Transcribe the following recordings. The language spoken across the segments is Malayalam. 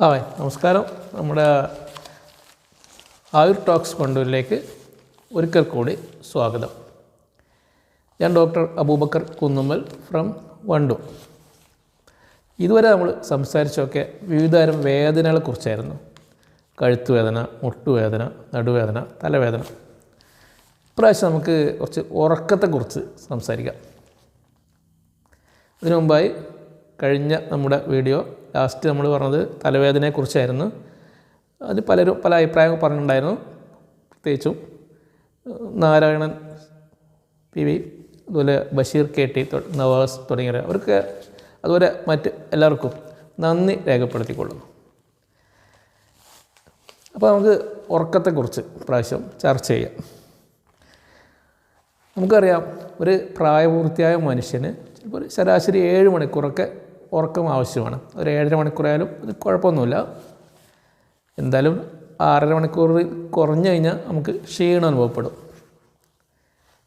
ഹായ് നമസ്കാരം. നമ്മുടെ ആയുർ ടോക്സ് കൊണ്ടൂരിലേക്ക് ഒരിക്കൽ കൂടി സ്വാഗതം. ഞാൻ ഡോക്ടർ അബൂബക്കർ കുന്നുമ്മൽ ഫ്രം വണ്ടു ഇതുവരെ നമ്മൾ സംസാരിച്ചൊക്കെ വിവിധതരം വേദനകളെക്കുറിച്ചായിരുന്നു കഴുത്തുവേദന മുട്ടുവേദന നടുവേദന തലവേദന. ഇപ്രാവശ്യം നമുക്ക് കുറച്ച് ഉറക്കത്തെക്കുറിച്ച് സംസാരിക്കാം. അതിനു മുമ്പായി കഴിഞ്ഞ നമ്മുടെ വീഡിയോ ലാസ്റ്റ് നമ്മൾ പറഞ്ഞത് തലവേദനയെക്കുറിച്ചായിരുന്നു. അതിൽ പലരും പല അഭിപ്രായങ്ങൾ പറഞ്ഞിട്ടുണ്ടായിരുന്നു. പ്രത്യേകിച്ചും നാരായണൻ പി വി അതുപോലെ ബഷീർ കെ ടി നവാസ് തുടങ്ങിയവർ അവർക്ക് അതുപോലെ മറ്റ് എല്ലാവർക്കും നന്ദി രേഖപ്പെടുത്തിക്കൊള്ളുന്നു. അപ്പോൾ നമുക്ക് ഉറക്കത്തെക്കുറിച്ച് പ്രാവശ്യം ചർച്ച ചെയ്യാം. നമുക്കറിയാം ഒരു പ്രായപൂർത്തിയായ മനുഷ്യന് ചിലപ്പോൾ ഒരു ശരാശരി ഏഴ് മണിക്കൂറൊക്കെ ഉറക്കം ആവശ്യമാണ്. ഒരു ഏഴര മണിക്കൂറായാലും അത് കുഴപ്പമൊന്നുമില്ല. എന്തായാലും ആറര മണിക്കൂർ കുറഞ്ഞു കഴിഞ്ഞാൽ നമുക്ക് ക്ഷീണം അനുഭവപ്പെടും.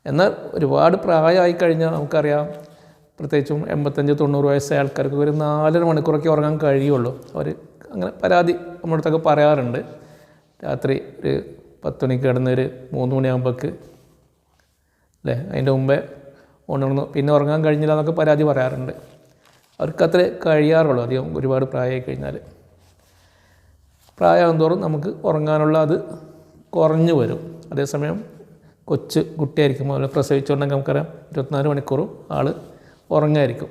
എന്നാൽ ഒരുപാട് പ്രായമായി കഴിഞ്ഞാൽ നമുക്കറിയാം പ്രത്യേകിച്ചും എൺപത്തഞ്ച് തൊണ്ണൂറ് വയസ്സായ ആൾക്കാർക്ക് ഒരു നാലര മണിക്കൂറൊക്കെ ഉറങ്ങാൻ കഴിയുള്ളൂ. അവർ അങ്ങനെ പരാതി നമ്മുടെ അടുത്തൊക്കെ പറയാറുണ്ട്. രാത്രി ഒരു പത്ത് മണിക്ക് കിടന്ന് ഒരു മൂന്ന് മണിയാകുമ്പോൾക്ക് അല്ലേ അതിന്റെ മുമ്പേ ഉണർന്നു. പിന്നെ ഉറങ്ങാൻ കഴിഞ്ഞില്ല എന്നൊക്കെ പരാതി പറയാറുണ്ട്. അവർക്ക് അത്രേ കഴിയാറുള്ളൂ. അധികം ഒരുപാട് പ്രായമായി കഴിഞ്ഞാൽ. പ്രായമാകും തോറും നമുക്ക് ഉറങ്ങാനുള്ള അത് കുറഞ്ഞു വരും. അതേസമയം കൊച്ച് കുട്ടിയായിരിക്കും അതുപോലെ പ്രസവിച്ചുകൊണ്ടെങ്കിൽ നമുക്കറിയാം ഇരുപത്തിനാല് മണിക്കൂറും ആൾ ഉറങ്ങായിരിക്കും.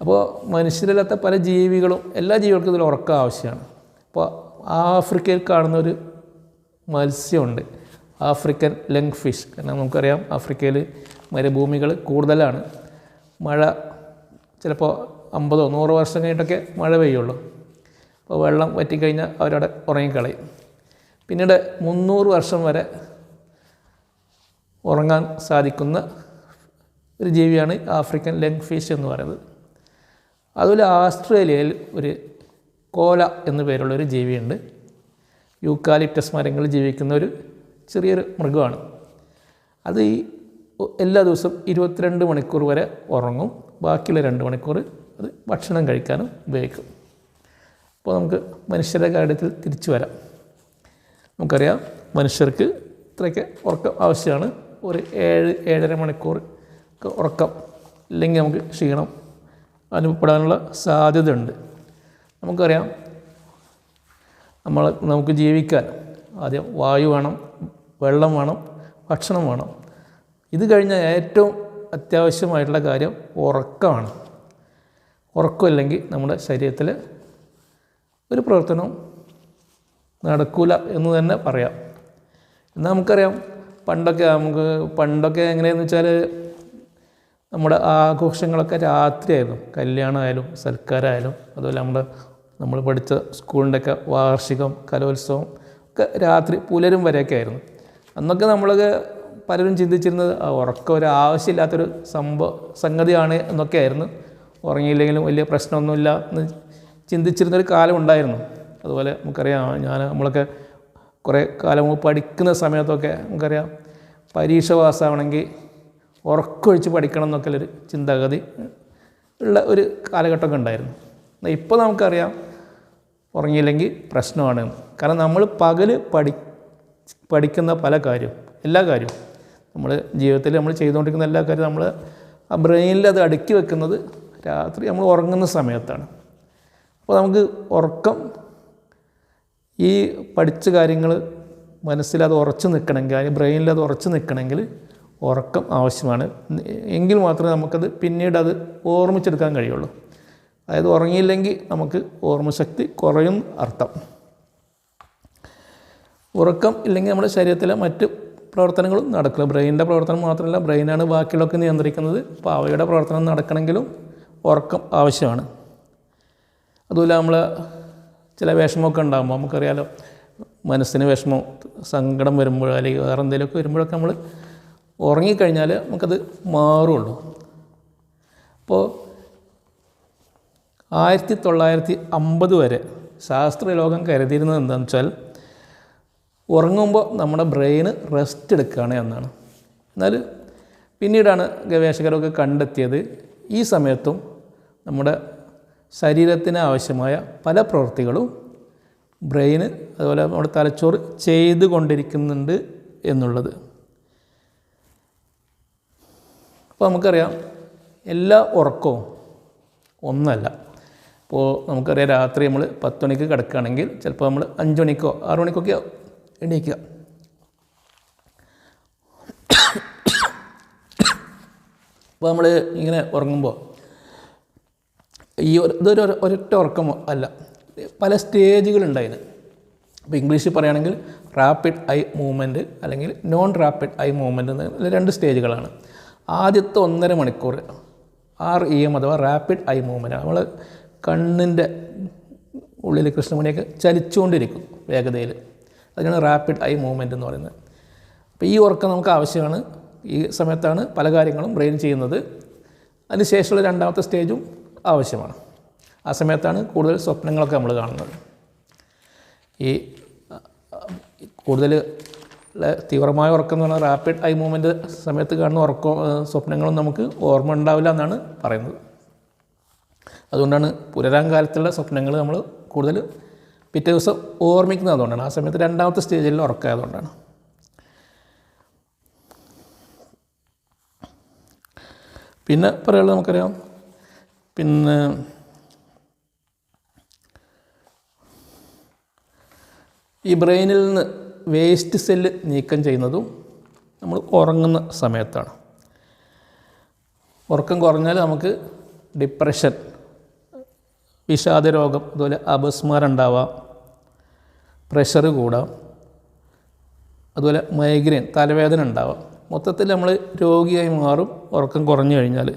അപ്പോൾ മനുഷ്യരില്ലാത്ത പല ജീവികളും എല്ലാ ജീവികൾക്കും ഇതിൽ ഉറക്കം ആവശ്യമാണ്. അപ്പോൾ ആഫ്രിക്കയിൽ കാണുന്ന ഒരു മത്സ്യമുണ്ട്. ആഫ്രിക്കൻ ലങ് ഫിഷ് കാരണം നമുക്കറിയാം ആഫ്രിക്കയിൽ മരുഭൂമികൾ കൂടുതലാണ്. മഴ ചിലപ്പോൾ അമ്പതോ നൂറോ വർഷം കഴിഞ്ഞിട്ടൊക്കെ മഴ പെയ്യുള്ളൂ. അപ്പോൾ വെള്ളം വറ്റിക്കഴിഞ്ഞാൽ അവരവിടെ ഉറങ്ങിക്കളയും. പിന്നീട് മുന്നൂറ് വർഷം വരെ ഉറങ്ങാൻ സാധിക്കുന്ന ഒരു ജീവിയാണ് ആഫ്രിക്കൻ ലെങ് ഫിഷ് എന്ന് പറയുന്നത്. അതുപോലെ ആസ്ട്രേലിയയിൽ ഒരു കോല എന്നു പേരുള്ള ഒരു ജീവിയുണ്ട്. യൂക്കാലിപ്റ്റസ് മരങ്ങളിൽ ജീവിക്കുന്ന ഒരു ചെറിയൊരു മൃഗമാണ്. അത് ഈ എല്ലാ ദിവസവും ഇരുപത്തിരണ്ട് മണിക്കൂർ വരെ ഉറങ്ങും. ബാക്കിയുള്ള രണ്ട് മണിക്കൂർ അത് ഭക്ഷണം കഴിക്കാനും ഉപയോഗിക്കും. അപ്പോൾ നമുക്ക് മനുഷ്യരുടെ കാര്യത്തിൽ തിരിച്ചു വരാം. നമുക്കറിയാം മനുഷ്യർക്ക് ഇത്രയൊക്കെ ഉറക്കം ആവശ്യമാണ്. ഒരു ഏഴ് ഏഴര മണിക്കൂർ ഉറക്കം ഇല്ലെങ്കിൽ നമുക്ക് ക്ഷീണം അനുഭവപ്പെടാനുള്ള സാധ്യതയുണ്ട്. നമുക്കറിയാം നമ്മൾ നമുക്ക് ജീവിക്കാൻ ആദ്യം വായു വേണം വെള്ളം വേണം ഭക്ഷണം വേണം. ഇത് കഴിഞ്ഞാൽ ഏറ്റവും അത്യാവശ്യമായിട്ടുള്ള കാര്യം ഉറക്കമാണ്. ഉറക്കമില്ലെങ്കിൽ നമ്മുടെ ശരീരത്തിൽ ഒരു പ്രവർത്തനവും നടക്കൂല എന്ന് തന്നെ പറയാം. എന്നാൽ നമുക്കറിയാം പണ്ടൊക്കെ നമുക്ക് പണ്ടൊക്കെ എങ്ങനെയെന്ന് വെച്ചാൽ നമ്മുടെ ആഘോഷങ്ങളൊക്കെ രാത്രിയായിരുന്നു. കല്യാണമായാലും സൽക്കാരമായാലും അതുപോലെ നമ്മുടെ നമ്മൾ പഠിച്ച സ്കൂളിന്റെയൊക്കെ വാർഷികം കലോത്സവം ഒക്കെ രാത്രി പുലരും വരെയൊക്കെ ആയിരുന്നു. അന്നൊക്കെ നമ്മളൊക്കെ പലരും ചിന്തിച്ചിരുന്നത് ഉറക്കം ഒരു ആവശ്യമില്ലാത്തൊരു സംഭവ സംഗതിയാണ് എന്നൊക്കെയായിരുന്നു ഉറങ്ങിയില്ലെങ്കിലും വലിയ പ്രശ്നമൊന്നുമില്ല എന്ന് ചിന്തിച്ചിരുന്നൊരു കാലം ഉണ്ടായിരുന്നു. അതുപോലെ നമുക്കറിയാം ഞാൻ നമ്മളൊക്കെ കുറേ കാലം പഠിക്കുന്ന സമയത്തൊക്കെ നമുക്കറിയാം പരീക്ഷ പാസ്സാവണമെങ്കിൽ ഉറക്കൊഴിച്ച് പഠിക്കണം എന്നൊക്കെ ഒരു ചിന്താഗതി ഉള്ള ഒരു കാലഘട്ടമൊക്കെ ഉണ്ടായിരുന്നു. എന്നാൽ ഇപ്പോൾ നമുക്കറിയാം ഉറങ്ങിയില്ലെങ്കിൽ പ്രശ്നമാണ്. കാരണം നമ്മൾ പകൽ പഠി പഠിക്കുന്ന പല കാര്യവും എല്ലാ കാര്യവും. നമ്മൾ ജീവിതത്തിൽ നമ്മൾ ചെയ്തുകൊണ്ടിരിക്കുന്ന എല്ലാ കാര്യവും നമ്മൾ ആ ബ്രെയിനിൽ അത് അടുക്കി വെക്കുന്നത് രാത്രി നമ്മൾ ഉറങ്ങുന്ന സമയത്താണ്. അപ്പോൾ നമുക്ക് ഉറക്കം ഈ പഠിച്ച കാര്യങ്ങൾ മനസ്സിൽ അത് ഉറച്ചു നിൽക്കണമെങ്കിൽ അതിന് ബ്രെയിനിൽ അത് ഉറച്ചു നിൽക്കണമെങ്കിൽ ഉറക്കം ആവശ്യമാണ്. എങ്കിൽ മാത്രമേ നമുക്കത് പിന്നീട് അത് ഓർമ്മിച്ചെടുക്കാൻ കഴിയുള്ളൂ. അതായത് ഉറങ്ങിയില്ലെങ്കിൽ നമുക്ക് ഓർമ്മശക്തി കുറയും അർത്ഥം. ഉറക്കം ഇല്ലെങ്കിൽ നമ്മുടെ ശരീരത്തിലെ മറ്റ് പ്രവർത്തനങ്ങളും നടക്കില്ല. ബ്രെയിനിന്റെ പ്രവർത്തനം മാത്രമല്ല ബ്രെയിനാണ് ബാക്കിയുള്ളതൊക്കെ നിയന്ത്രിക്കുന്നത്. അപ്പോൾ അവയുടെ പ്രവർത്തനം നടക്കണമെങ്കിലും ഉറക്കം ആവശ്യമാണ്. അതുപോലെ നമ്മൾ ചില വിഷമമൊക്കെ ഉണ്ടാകുമ്പോൾ നമുക്കറിയാലോ മനസ്സിന് വിഷമം സങ്കടം വരുമ്പോൾ അല്ലെങ്കിൽ വേറെ എന്തെങ്കിലുമൊക്കെ വരുമ്പോഴൊക്കെ നമ്മൾ ഉറങ്ങിക്കഴിഞ്ഞാൽ നമുക്കത് മാറുള്ളൂ. അപ്പോൾ ആയിരത്തി തൊള്ളായിരത്തി അമ്പത് വരെ ശാസ്ത്രലോകം കരുതിയിരുന്നത് എന്താണെന്ന് വെച്ചാൽ ഉറങ്ങുമ്പോൾ നമ്മുടെ ബ്രെയിന് റെസ്റ്റ് എടുക്കുകയാണ് എന്നാണ്. എന്നാൽ പിന്നീടാണ് ഗവേഷകരൊക്കെ കണ്ടെത്തിയത് ഈ സമയത്തും നമ്മുടെ ശരീരത്തിന് ആവശ്യമായ പല പ്രവൃത്തികളും ബ്രെയിന് അതുപോലെ നമ്മുടെ തലച്ചോറ് ചെയ്തു കൊണ്ടിരിക്കുന്നുണ്ട് എന്നുള്ളത്. അപ്പോൾ നമുക്കറിയാം എല്ലാ ഉറക്കവും ഒന്നല്ല. ഇപ്പോൾ നമുക്കറിയാം രാത്രി നമ്മൾ പത്ത് മണിക്ക് കിടക്കുകയാണെങ്കിൽ ചിലപ്പോൾ നമ്മൾ അഞ്ച് മണിക്കോ ആറു മണിക്കൊക്കെ എണീക്കുക അപ്പോൾ നമ്മൾ ഇങ്ങനെ ഉറങ്ങുമ്പോൾ ഈ ഒരു ഇതൊരു ഒരു- ഒരൊറ്റ ഉറക്കം അല്ല. പല സ്റ്റേജുകളുണ്ടായിന് അപ്പോൾ ഇംഗ്ലീഷിൽ പറയുകയാണെങ്കിൽ റാപ്പിഡ് ഐ മൂവ്മെന്റ് അല്ലെങ്കിൽ നോൺ റാപ്പിഡ് ഐ മൂവ്മെന്റ് എന്ന് രണ്ട് സ്റ്റേജുകളാണ്. ആദ്യത്തെ ഒന്നര മണിക്കൂർ ആർ ഇ എം അഥവാ റാപ്പിഡ് ഐ മൂവ്മെന്റ് നമ്മൾ കണ്ണിന്റെ ഉള്ളിൽ കൃഷ്ണമണിയൊക്കെ ചലിച്ചുകൊണ്ടിരിക്കും വേഗതയിൽ അതിനാണ് റാപ്പിഡ് ഐ മൂവ്മെന്റ് എന്ന് പറയുന്നത്. അപ്പോൾ ഈ ഉറക്കം നമുക്ക് ആവശ്യമാണ്. ഈ സമയത്താണ് പല കാര്യങ്ങളും ബ്രെയിൻ ചെയ്യുന്നത്. അതിനുശേഷമുള്ള രണ്ടാമത്തെ സ്റ്റേജും ആവശ്യമാണ്. ആ സമയത്താണ് കൂടുതൽ സ്വപ്നങ്ങളൊക്കെ നമ്മൾ കാണുന്നത്. ഈ കൂടുതൽ തീവ്രമായ ഉറക്കം എന്ന് പറഞ്ഞാൽ റാപ്പിഡ് ഐ മൂവ്മെന്റ് സമയത്ത് കാണുന്ന ഉറക്കം സ്വപ്നങ്ങളും നമുക്ക് ഓർമ്മ ഉണ്ടാവില്ല എന്നാണ് പറയുന്നത്. അതുകൊണ്ടാണ് പുലരാൻ കാലത്തുള്ള സ്വപ്നങ്ങൾ നമ്മൾ കൂടുതൽ പിറ്റേ ദിവസം ഓർമ്മിക്കുന്നത് അതുകൊണ്ടാണ്. ആ സമയത്ത് രണ്ടാമത്തെ സ്റ്റേജിൽ ഉറക്കായതുകൊണ്ടാണ് പിന്നെ പറയുള്ളത് നമുക്കറിയാം. പിന്നെ ഈ ബ്രെയിനിൽ നിന്ന് വേസ്റ്റ് സെല്ല് നീക്കം ചെയ്യുന്നതും നമ്മൾ ഉറങ്ങുന്ന സമയത്താണ്. ഉറക്കം കുറഞ്ഞാൽ നമുക്ക് ഡിപ്രഷൻ വിഷാദരോഗം അതുപോലെ അപസ്മാരം ഉണ്ടാവാം പ്രഷർ കൂടാം അതുപോലെ മൈഗ്രെയിൻ തലവേദന ഉണ്ടാവാം. മൊത്തത്തിൽ നമ്മൾ രോഗിയായി മാറും ഉറക്കം കുറഞ്ഞു കഴിഞ്ഞാൽ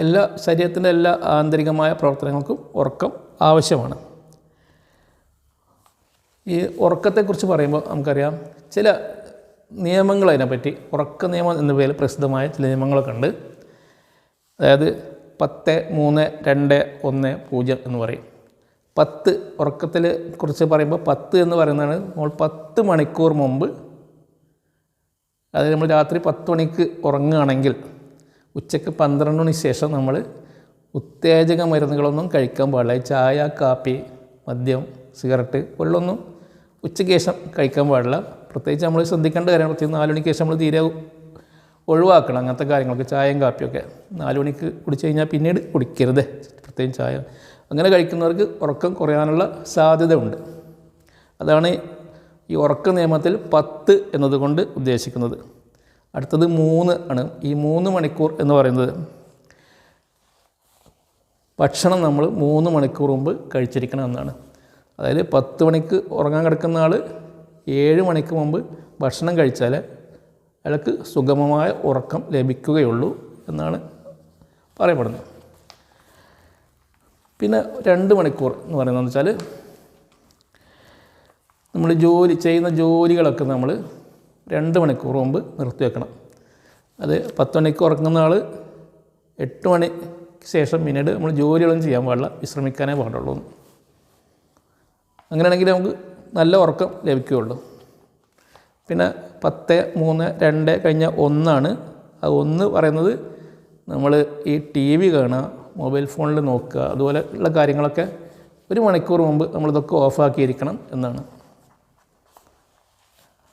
എല്ലാ ശരീരത്തിന്റെ എല്ലാ ആന്തരികമായ പ്രവർത്തനങ്ങൾക്കും ഉറക്കം ആവശ്യമാണ്. ഈ ഉറക്കത്തെക്കുറിച്ച് പറയുമ്പോൾ നമുക്കറിയാം ചില നിയമങ്ങൾ അതിനെപ്പറ്റി ഉറക്ക നിയമം എന്ന പേരിൽ പ്രസിദ്ധമായ ചില നിയമങ്ങളൊക്കെ ഉണ്ട്. അതായത് പത്ത് മൂന്ന് രണ്ട് ഒന്ന് പൂജ്യം എന്ന് പറയും. പത്ത് ഉറക്കത്തിൽ കുറിച്ച് പറയുമ്പോൾ പത്ത് എന്ന് പറയുന്നതാണ് നമ്മൾ പത്ത് മണിക്കൂർ മുമ്പ് അതായത് നമ്മൾ രാത്രി പത്ത് മണിക്ക് ഉറങ്ങുകയാണെങ്കിൽ ഉച്ചയ്ക്ക് പന്ത്രണ്ട് മണിക്ക് ശേഷം നമ്മൾ ഉത്തേജക മരുന്നുകളൊന്നും കഴിക്കാൻ പാടില്ല. ചായ കാപ്പി മദ്യം സിഗരറ്റ് വെള്ളമൊന്നും ഉച്ചയ്ക്ക് ശേഷം കഴിക്കാൻ പാടില്ല. പ്രത്യേകിച്ച് നമ്മൾ ശ്രദ്ധിക്കേണ്ട കാര്യമാണ് പ്രത്യേകിച്ച് നാല് മണിക്ക് ശേഷം നമ്മൾ തീരെ ഒഴിവാക്കണം. അങ്ങനത്തെ കാര്യങ്ങളൊക്കെ ചായയും കാപ്പിയൊക്കെ നാല് മണിക്ക് കുടിച്ചു കഴിഞ്ഞാൽ പിന്നീട് കുടിക്കരുത്. പ്രത്യേകിച്ച് ചായ അങ്ങനെ കഴിക്കുന്നവർക്ക് ഉറക്കം കുറയാനുള്ള സാധ്യതയുണ്ട്. അതാണ് ഈ ഉറക്ക നിയമത്തിൽ പത്ത് എന്നതുകൊണ്ട് ഉദ്ദേശിക്കുന്നത്. അടുത്തത് മൂന്ന് ആണ്. ഈ മൂന്ന് മണിക്കൂർ എന്ന് പറയുന്നത് ഭക്ഷണം നമ്മൾ മൂന്ന് മണിക്കൂർ മുമ്പ് കഴിച്ചിരിക്കണം എന്നാണ്. അതായത് പത്ത് മണിക്ക് ഉറങ്ങാൻ കിടക്കുന്ന ആൾ ഏഴ് മണിക്ക് മുമ്പ് ഭക്ഷണം കഴിച്ചാൽ അയാൾക്ക് സുഗമമായ ഉറക്കം ലഭിക്കുകയുള്ളൂ എന്നാണ് പറയപ്പെടുന്നത്. പിന്നെ രണ്ട് മണിക്കൂർ എന്ന് പറയുന്നത് വെച്ചാൽ നമ്മൾ ജോലി ചെയ്യുന്ന ജോലികളൊക്കെ നമ്മൾ രണ്ട് മണിക്കൂർ മുമ്പ് നിർത്തി വെക്കണം. അത് പത്ത് മണിക്ക് ഉറങ്ങുന്ന ആൾ എട്ട് മണിക്ക് ശേഷം പിന്നീട് നമ്മൾ ജോലികളൊന്നും ചെയ്യാൻ പാടില്ല വിശ്രമിക്കാനേ പാടുള്ളൂ. അങ്ങനെയാണെങ്കിൽ നമുക്ക് നല്ല ഉറക്കം ലഭിക്കുകയുള്ളൂ. പിന്നെ പത്ത് മൂന്ന് രണ്ട് കഴിഞ്ഞ ഒന്നാണ്. അത് ഒന്ന് പറയുന്നത് നമ്മൾ ഈ ടി വി കാണുക മൊബൈൽ ഫോണിൽ നോക്കുക അതുപോലെ ഉള്ള കാര്യങ്ങളൊക്കെ ഒരു മണിക്കൂർ മുമ്പ് നമ്മളിതൊക്കെ ഓഫാക്കിയിരിക്കണം എന്നാണ്.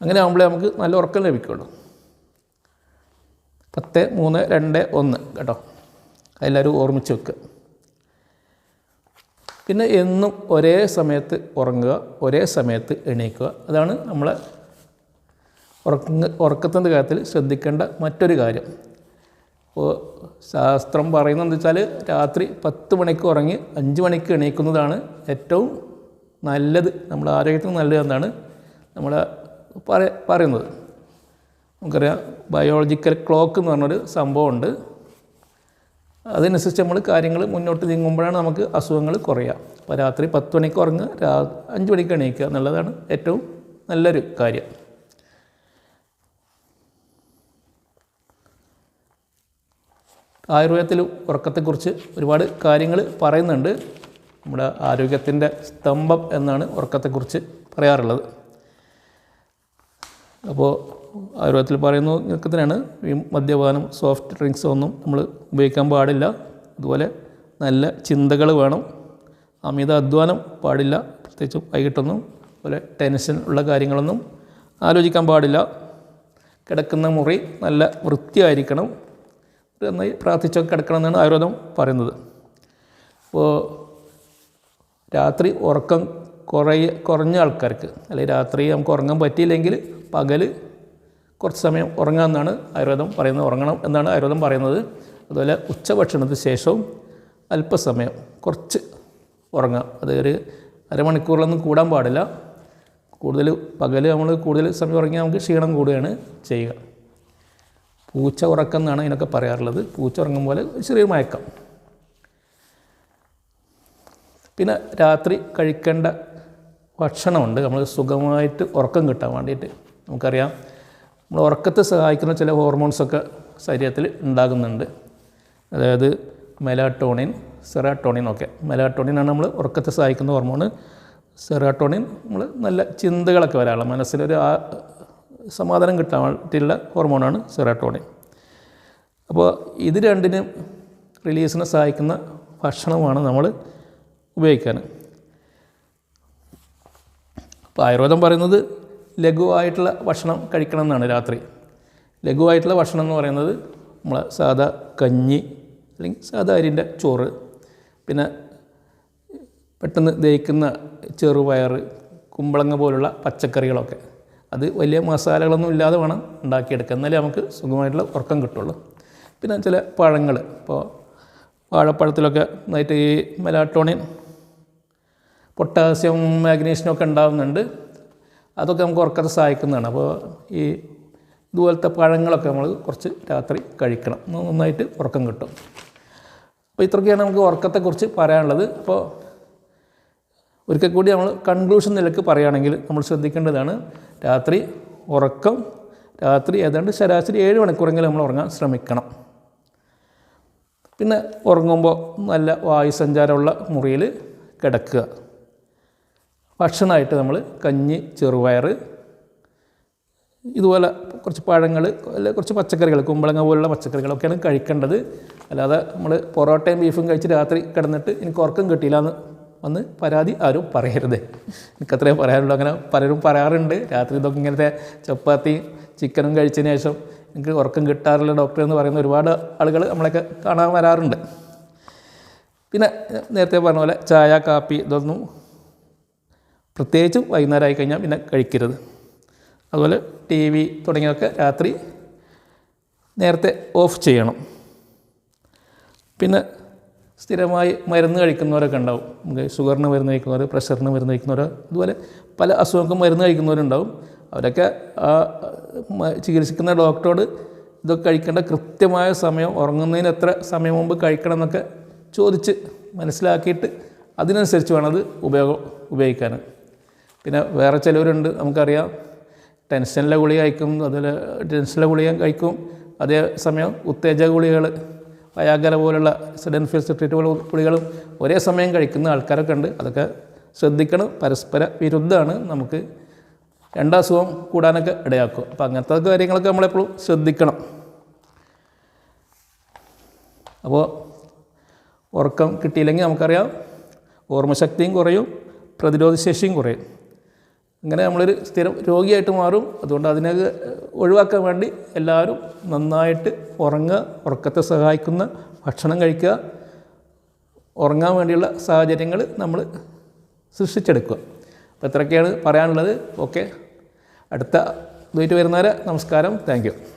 അങ്ങനെ ആകുമ്പോഴേ നമുക്ക് നല്ല ഉറക്കം ലഭിക്കുകയുള്ളൂ. പത്ത് മൂന്ന് രണ്ട് ഒന്ന്. കേട്ടോ. എല്ലാവരും ഓർമ്മിച്ച് വെക്കുക. പിന്നെ എന്നും ഒരേ സമയത്ത് ഉറങ്ങുക ഒരേ സമയത്ത് എണീക്കുക. അതാണ് നമ്മളെ ഉറക്കുന്ന ഉറക്കത്തിന്റെ കാര്യത്തിൽ ശ്രദ്ധിക്കേണ്ട മറ്റൊരു കാര്യം. ഇപ്പോൾ ശാസ്ത്രം പറയുന്നത് എന്താ വെച്ചാൽ രാത്രി പത്ത് മണിക്ക് ഉറങ്ങി അഞ്ച് മണിക്ക് എണീക്കുന്നതാണ് ഏറ്റവും നല്ലത്. നമ്മുടെ ആരോഗ്യത്തിന് നല്ലതെന്നാണ് നമ്മൾ പറ പറയുന്നത്. നമുക്കറിയാം ബയോളജിക്കൽ ക്ലോക്ക് എന്ന് പറഞ്ഞൊരു സംഭവമുണ്ട്. അതനുസരിച്ച് നമ്മൾ കാര്യങ്ങൾ മുന്നോട്ട് നീങ്ങുമ്പോഴാണ് നമുക്ക് അസുഖങ്ങൾ കുറയുക. അപ്പോൾ രാത്രി പത്ത് മണിക്ക് ഉറങ്ങുക രാ അഞ്ച് മണിക്ക് എണീക്കുക എന്നുള്ളതാണ് ഏറ്റവും നല്ലൊരു കാര്യം. ആയുർവേദത്തിൽ ഉറക്കത്തെക്കുറിച്ച് ഒരുപാട് കാര്യങ്ങൾ പറയുന്നുണ്ട്. നമ്മുടെ ആരോഗ്യത്തിന്റെ സ്തംഭം എന്നാണ് ഉറക്കത്തെക്കുറിച്ച് പറയാറുള്ളത്. അപ്പോൾ ആയുർവേദത്തിൽ പറയുന്ന ഇതൊക്കെ തന്നെയാണ്. ഈ മദ്യപാനം സോഫ്റ്റ് ഡ്രിങ്ക്സ് ഒന്നും നമ്മൾ ഉപയോഗിക്കാൻ പാടില്ല. അതുപോലെ നല്ല ചിന്തകൾ വേണം. അമിത അധ്വാനം പാടില്ല. പ്രത്യേകിച്ചും വൈകിട്ടൊന്നും അതുപോലെ ടെൻഷൻ ഉള്ള കാര്യങ്ങളൊന്നും ആലോചിക്കാൻ പാടില്ല. കിടക്കുന്ന മുറി നല്ല വൃത്തിയായിരിക്കണം. നന്നായി പ്രാർത്ഥിച്ചൊക്കെ കിടക്കണം എന്നാണ് ആയുർവേദം പറയുന്നത്. അപ്പോൾ രാത്രി ഉറക്കം കുറയ കുറഞ്ഞ ആൾക്കാർക്ക് അല്ലെങ്കിൽ രാത്രി നമുക്ക് ഉറങ്ങാൻ പറ്റിയില്ലെങ്കിൽ പകൽ കുറച്ച് സമയം ഉറങ്ങാമെന്നാണ് ആയുർവേദം പറയുന്നത്. ഉറങ്ങണം എന്നാണ് ആയുർവേദം പറയുന്നത്. അതുപോലെ ഉച്ചഭക്ഷണത്തിന് ശേഷവും അല്പസമയം കുറച്ച് ഉറങ്ങാം. അത് ഒരു അരമണിക്കൂറിലൊന്നും കൂടാൻ പാടില്ല. കൂടുതൽ പകൽ നമ്മൾ കൂടുതൽ സമയം ഉറങ്ങിയാൽ നമുക്ക് ക്ഷീണം കൂടുകയാണ് ചെയ്യുക. പൂച്ച ഉറക്കം എന്നാണ് ഇതിനൊക്കെ പറയാറുള്ളത്. പൂച്ച ഉറങ്ങും പോലെ ചെറിയ മയക്കം. പിന്നെ രാത്രി കഴിക്കേണ്ട ഭക്ഷണമുണ്ട്. നമ്മൾ സുഖമായിട്ട് ഉറക്കം കിട്ടാൻ വേണ്ടിയിട്ട് നമുക്കറിയാം. നമ്മൾ ഉറക്കത്തെ സഹായിക്കുന്ന ചില ഹോർമോൺസൊക്കെ ശരീരത്തിൽ ഉണ്ടാകുന്നുണ്ട്. അതായത് മെലാട്ടോണിൻ സെറാട്ടോണിൻ ഒക്കെ. മെലാട്ടോണിനാണ് നമ്മൾ ഉറക്കത്തെ സഹായിക്കുന്ന ഹോർമോൺ സെറാട്ടോണിൻ നമ്മൾ നല്ല ചിന്തകളൊക്കെ വരാനുള്ള മനസ്സിലൊരു ആ സമാധാനം കിട്ടാൻ ഹോർമോണാണ് സെറാട്ടോണിൻ. അപ്പോൾ ഇത് രണ്ടിനും റിലീസിനെ സഹായിക്കുന്ന ഭക്ഷണമാണ് നമ്മൾ ഉപയോഗിക്കാൻ അപ്പോൾ ആയുർവേദം പറയുന്നത് ലഘുവായിട്ടുള്ള ഭക്ഷണം കഴിക്കണം എന്നാണ് രാത്രി. ലഘുവായിട്ടുള്ള ഭക്ഷണം എന്ന് പറയുന്നത് നമ്മൾ സാധാ കഞ്ഞി അല്ലെങ്കിൽ സാധാ അരിന്റെ ചോറ്. പിന്നെ പെട്ടെന്ന് ദഹിക്കുന്ന ചെറുപയർ കുമ്പളങ്ങ പോലുള്ള പച്ചക്കറികളൊക്കെ. അത് വലിയ മസാലകളൊന്നും ഇല്ലാതെ വേണം ഉണ്ടാക്കിയെടുക്കുക എന്നാലേ നമുക്ക് സുഖമായിട്ടുള്ള ഉറക്കം കിട്ടുള്ളൂ. പിന്നെ ചില പഴങ്ങൾ. ഇപ്പോൾ വാഴപ്പഴത്തിലൊക്കെ നന്നായിട്ട് ഈ മെലാട്ടോണിൻ പൊട്ടാസ്യം മാഗ്നീഷ്യം ഒക്കെ ഉണ്ടാകുന്നുണ്ട് അതൊക്കെ നമുക്ക് ഉറക്കത്തെ സഹായിക്കുന്നതാണ്. അപ്പോൾ ഈ ഇതുപോലത്തെ പഴങ്ങളൊക്കെ നമ്മൾ കുറച്ച് രാത്രി കഴിക്കണം. നന്നായിട്ട് ഉറക്കം കിട്ടും. അപ്പോൾ ഇത്രയൊക്കെയാണ് നമുക്ക് ഉറക്കത്തെക്കുറിച്ച് പറയാനുള്ളത്. അപ്പോൾ ഒരിക്കൽ കൂടി നമ്മൾ കൺക്ലൂഷൻ നിലയ്ക്ക് പറയുകയാണെങ്കിൽ നമ്മൾ ശ്രദ്ധിക്കേണ്ടതാണ് രാത്രി ഉറക്കം രാത്രി ഏതാണ്ട് ശരാശരി ഏഴ് മണിക്കൂറെങ്കിലും നമ്മൾ ഉറങ്ങാൻ ശ്രമിക്കണം. പിന്നെ ഉറങ്ങുമ്പോൾ നല്ല വായു സഞ്ചാരമുള്ള മുറിയിൽ കിടക്കുക. ഭക്ഷണമായിട്ട് നമ്മൾ കഞ്ഞി ചെറുപയർ ഇതുപോലെ കുറച്ച് പഴങ്ങൾ അല്ലെങ്കിൽ കുറച്ച് പച്ചക്കറികൾ കുമ്പളങ്ങ പോലുള്ള പച്ചക്കറികളൊക്കെയാണ് കഴിക്കേണ്ടത്. അല്ലാതെ നമ്മൾ പൊറോട്ടയും ബീഫും കഴിച്ച് രാത്രി കിടന്നിട്ട് എനിക്ക് ഉറക്കം കിട്ടിയില്ല എന്ന് വന്ന് പരാതി ആരും പറയരുത്. എനിക്കത്രയും പറയാനുള്ളൂ. അങ്ങനെ പലരും പറയാറുണ്ട്. രാത്രി ഇതൊക്കെ ഇങ്ങനത്തെ ചപ്പാത്തി ചിക്കനും കഴിച്ചതിന് ശേഷം എനിക്ക് ഉറക്കം കിട്ടാറില്ല ഡോക്ടർ എന്ന് പറയുന്ന ഒരുപാട് ആളുകൾ നമ്മളൊക്കെ കാണാൻ വരാറുണ്ട്. പിന്നെ നേരത്തെ പറഞ്ഞ പോലെ ചായ കാപ്പി ഇതൊന്നും പ്രത്യേകിച്ചും വൈകുന്നേരം ആയി കഴിഞ്ഞാൽ പിന്നെ കഴിക്കരുത്. അതുപോലെ ടി വി തുടങ്ങിയതൊക്കെ രാത്രി നേരത്തെ ഓഫ് ചെയ്യണം. പിന്നെ സ്ഥിരമായി മരുന്ന് കഴിക്കുന്നവരൊക്കെ ഉണ്ടാവും. നമുക്ക് ഷുഗറിന് മരുന്ന് കഴിക്കുന്നവർ പ്രഷറിന് മരുന്ന് കഴിക്കുന്നവർ അതുപോലെ പല അസുഖങ്ങൾക്കും മരുന്ന് കഴിക്കുന്നവരുണ്ടാവും. അവരൊക്കെ ആ ചികിത്സിക്കുന്ന ഡോക്ടറോട് ഇതൊക്കെ കഴിക്കേണ്ട കൃത്യമായ സമയം ഉറങ്ങുന്നതിന് എത്ര സമയം മുമ്പ് കഴിക്കണം എന്നൊക്കെ ചോദിച്ച് മനസ്സിലാക്കിയിട്ട് അതിനനുസരിച്ച് വേണം അത് ഉപയോഗം ഉപയോഗിക്കാൻ പിന്നെ വേറെ ചിലവരുണ്ട് നമുക്കറിയാം. ടെൻഷനിലെ ഗുളിക കഴിക്കും അതുപോലെ ടെൻഷനിലെ ഗുളിക കഴിക്കും. അതേ സമയം ഉത്തേജക ഗുളികൾ വയാഗര പോലുള്ള സഡൻ സിട്രേറ്റ് പോലെ ഗുളികളും ഒരേ സമയം കഴിക്കുന്ന ആൾക്കാരൊക്കെ ഉണ്ട്. അതൊക്കെ ശ്രദ്ധിക്കണം. പരസ്പര വിരുദ്ധമാണ് നമുക്ക് രണ്ടാസുഖം കൂടാനൊക്കെ ഇടയാക്കും അപ്പോൾ അങ്ങനത്തെ കാര്യങ്ങളൊക്കെ നമ്മളെപ്പോഴും ശ്രദ്ധിക്കണം. അപ്പോൾ ഉറക്കം കിട്ടിയില്ലെങ്കിൽ നമുക്കറിയാം ഓർമ്മശക്തിയും കുറയും പ്രതിരോധശേഷിയും കുറയും. അങ്ങനെ നമ്മളൊരു സ്ഥിരം രോഗിയായിട്ട് മാറും. അതുകൊണ്ട് അതിനെ ഒഴിവാക്കാൻ വേണ്ടി എല്ലാവരും നന്നായിട്ട് ഉറങ്ങുക ഉറക്കത്തെ സഹായിക്കുന്ന ഭക്ഷണം കഴിക്കുക. ഉറങ്ങാൻ വേണ്ടിയുള്ള സാഹചര്യങ്ങൾ നമ്മൾ സൃഷ്ടിച്ചെടുക്കുക. അപ്പോൾ ഇത്രയൊക്കെയാണ് പറയാനുള്ളത്. ഓക്കെ. അടുത്ത ഇതുമായിട്ട് വരുന്നവരെ നമസ്കാരം. താങ്ക്